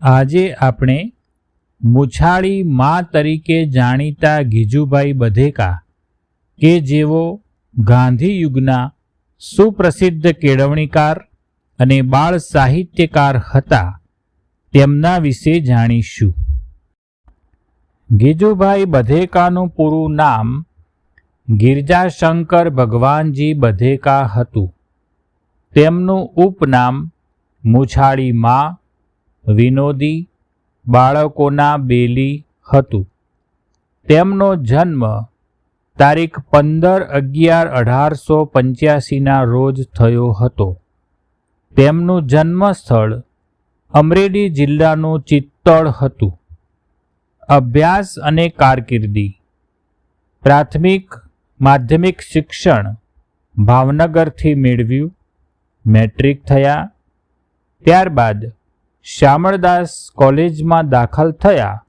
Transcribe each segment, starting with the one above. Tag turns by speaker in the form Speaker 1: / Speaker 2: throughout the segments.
Speaker 1: આજે આપણે મુછાળી મા તરીકે જાણીતા ગીજુભાઈ બધેકા કે જેઓ ગાંધી યુગના સુપ્રસિદ્ધ કેળવણીકાર અને બાળ સાહિત્યકાર હતા તેમના વિશે જાણીશું. ગીજુભાઈ બધેકાનું પૂરું નામ ગિરજાશંકર ભગવાનજી બધેકા હતું. તેમનું ઉપનામ મુછાળી મા વિનોદી બાળકોના બેલી હતું. તેમનો જન્મ તારીખ પંદર અગિયાર અઢારસો પંચ્યાસીના રોજ થયો હતો. તેમનું જન્મસ્થળ અમરેલી જિલ્લાનું ચિત્તોડ હતું. અભ્યાસ અને કારકિર્દી, પ્રાથમિક, માધ્યમિક શિક્ષણ ભાવનગરથી મેળવ્યું. મેટ્રિક થયા. ત્યારબાદ શામળદાસ કોલેજમાં દાખલ થયા,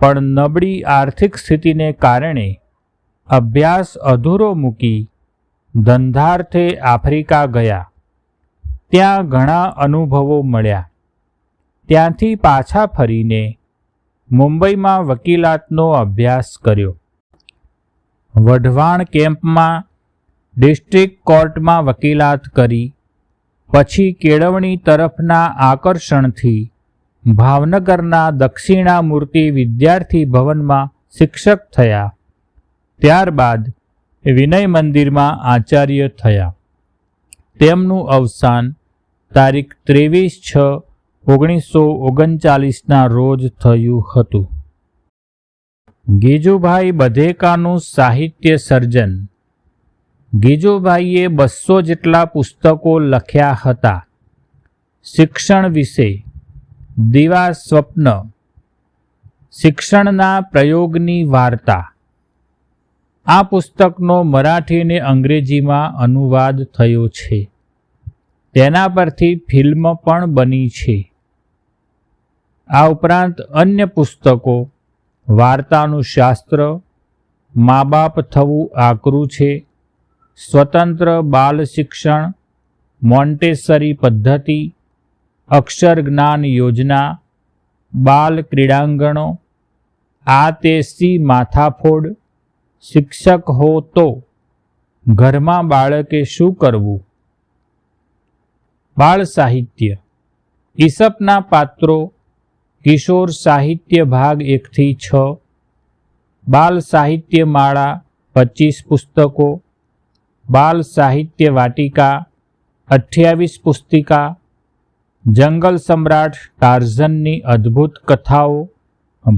Speaker 1: પણ નબળી આર્થિક સ્થિતિને કારણે અભ્યાસ અધૂરો મૂકી ધંધાર્થે આફ્રિકા ગયા. ત્યાં ઘણા અનુભવો મળ્યા. ત્યાંથી પાછા ફરીને મુંબઈમાં વકીલાતનો અભ્યાસ કર્યો. વઢવાણ કેમ્પમાં ડિસ્ટ્રિક્ટ કોર્ટમાં વકીલાત કરી પછી કેળવણી તરફના આકર્ષણથી ભાવનગરના દક્ષિણામૂર્તિ વિદ્યાર્થી ભવનમાં શિક્ષક થયા. ત્યારબાદ વિનય મંદિરમાં આચાર્ય થયા. તેમનું અવસાન તારીખ ત્રેવીસ છ ઓગણીસો ઓગણચાલીસના રોજ થયું હતું. ગીજુભાઈ બધેકાનું સાહિત્ય સર્જન ગીજુભાઈએ બસો જેટલા પુસ્તકો લખ્યા હતા. શિક્ષણ વિશે દિવા સ્વપ્ન. શિક્ષણના પ્રયોગની વાર્તા. આ પુસ્તકનો મરાઠી અને અંગ્રેજીમાં અનુવાદ થયો છે. તેના પરથી ફિલ્મ પણ બની છે. આ ઉપરાંત અન્ય પુસ્તકો, વાર્તાનું શાસ્ત્ર, મા બાપ થવું આકરું છે સ્વતંત્ર બાલ શિક્ષણ, મોન્ટેસરી પદ્ધતિ, અક્ષર જ્ઞાન યોજના, બાલ ક્રીડાંગણો, આ તે સી માથાફોડ, શિક્ષક હો તો, ઘરમાં બાળકે શું કરવું? બાળ સાહિત્ય. ઈસપના પાત્રો, કિશોર સાહિત્ય ભાગ એકથી છ, બાલ સાહિત્ય માળા, પચીસ પુસ્તકો બાલ સાહિત્ય વાટિકા, અઠ્યાવીસ પુસ્તિકા, જંગલ સમ્રાટ ટાર્ઝનની અદ્ભુત કથાઓ,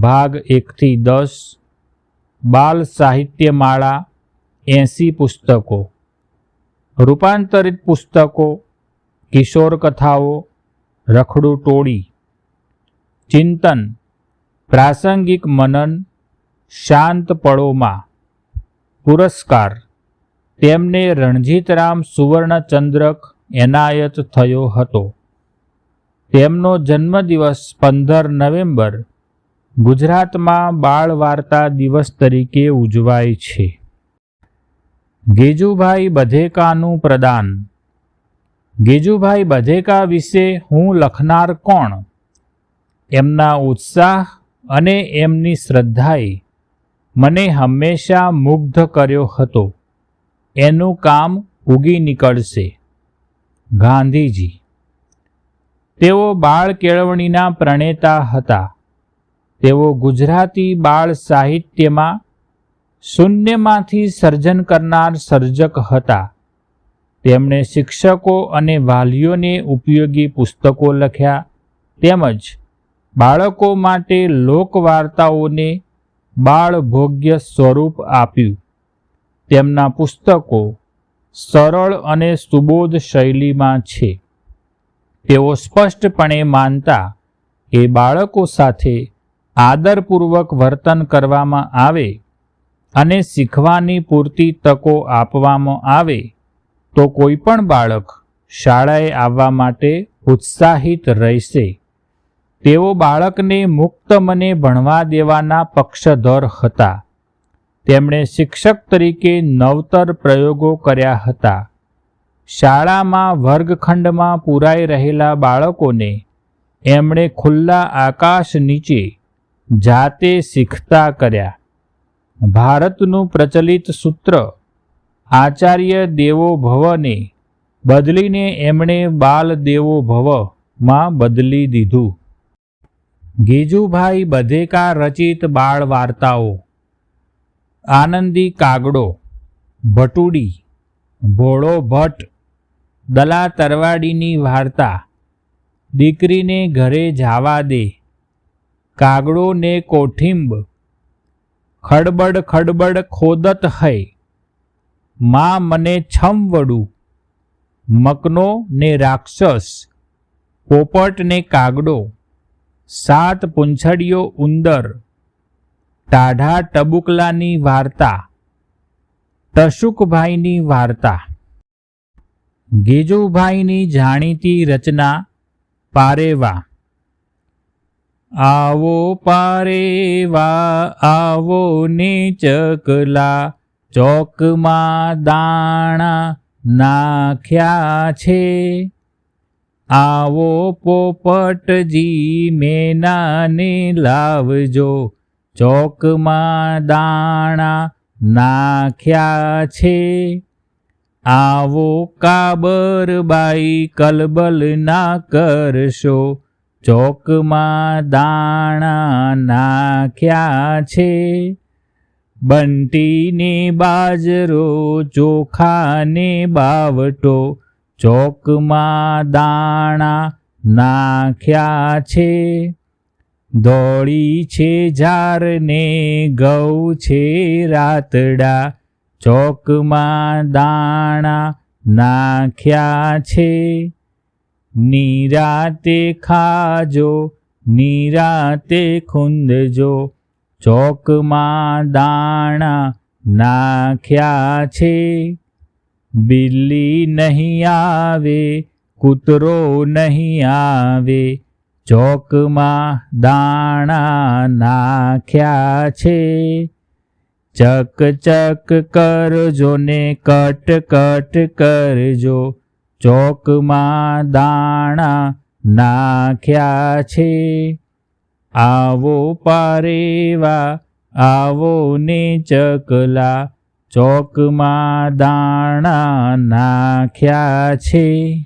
Speaker 1: ભાગ એકથી દસ, બાલ સાહિત્ય માળા, એંસી પુસ્તકો. રૂપાંતરિત પુસ્તકો, કિશોર કથાઓ, રખડું ટોળી. ચિંતન, પ્રાસંગિક મનન, શાંત પળોમાં. પુરસ્કાર. તેમને રણજીતરામ સુવર્ણચંદ્રક એનાયત થયો હતો. તેમનો જન્મદિવસ પંદર નવેમ્બર ગુજરાતમાં બાળ વાર્તા દિવસ તરીકે ઉજવાય છે. ગેજુભાઈ બધેકાનું પ્રદાન. ગેજુભાઈ બધેકા વિશે હું લખનાર કોણ? એમના ઉત્સાહ અને એમની શ્રદ્ધાએ મને હંમેશા મુગ્ધ કર્યો હતો. એનું કામ ઉગી નીકળશે. ગાંધીજી. તેઓ બાળ કેળવણીના પ્રણેતા હતા. તેઓ ગુજરાતી બાળ સાહિત્યમાં શૂન્યમાંથી સર્જન કરનાર સર્જક હતા. તેમણે શિક્ષકો અને વાલીઓને ઉપયોગી પુસ્તકો લખ્યા તેમજ બાળકો માટે લોકવાર્તાઓને બાળભોગ્ય સ્વરૂપ આપ્યું. તેમના પુસ્તકો સરળ અને સુબોધ શૈલીમાં છે. તેઓ સ્પષ્ટપણે માનતા કે બાળકો સાથે આદરપૂર્વક વર્તન કરવામાં આવે અને શીખવાની પૂરતી તકો આપવામાં આવે તો કોઈપણ બાળક શાળાએ આવવા માટે ઉત્સાહિત રહેશે. તેઓ બાળકને મુક્ત મને ભણવા દેવાના પક્ષધર હતા. તેમણે શિક્ષક તરીકે નવતર પ્રયોગો કર્યા હતા. શાળામાં વર્ગખંડમાં પૂરાઈ રહેલા બાળકોને એમણે ખુલ્લા આકાશ નીચે જાતે શીખતા કર્યા. ભારતનું પ્રચલિત સૂત્ર, આચાર્ય દેવો ભવને બદલીને એમણે બાલ દેવો ભવમાં બદલી દીધું. ગીજુભાઈ બધેકા રચિત બાળ વાર્તાઓ આનંદી કાગડો, ભટુડી, ભોળો ભટ્ટ, દલા તરવાડીની વાર્તા, દીકરીને ઘરે જાવા દે, કાગડોને કોઠિંબ, ખડબડ ખડબડ ખોદત હૈ, માં મને છમ વડું, મકનો ને રાક્ષસ પોપટ ને કાગડો, સાત પૂંછડીઓ ઉંદર ટાઢા ટબુકલાની વાર્તા, તશુકભાઈની વાર્તા. ગીજુભાઈની જાણીતી રચના, પારેવા. આવો પારેવા, આવો ને ચકલા ચોકમાં દાણા નાખ્યા છે. આવો પોપટજી મેનાને લાવજો ચોકમાં દાણા નાખ્યા છે. આવો કાબરબાઈ કલબલ ના કરશો. ચોકમાં દાણા નાખ્યા છે. બંટીને બાજરો, ચોખાને બાવટો. ચોકમાં દાણા નાખ્યા છે. દોડી છે ઝારને ગૌ છે રાતડા, ચોકમાં દાણા નાખ્યા છે. નિરાતે ખાજો, નિરાતે ખૂંદજો, ચોકમાં દાણા નાખ્યા છે. બિલ્લી નહીં આવે, કૂતરો નહીં આવે ચોકમાં દાણા નાખ્યા છે. ચક ચક કરજો ને કટ કટ કરજો. ચોકમાં દાણા નાખ્યા છે. આવો પારેવા, આવો ને ચકલા. ચોકમાં દાણા નાખ્યા છે.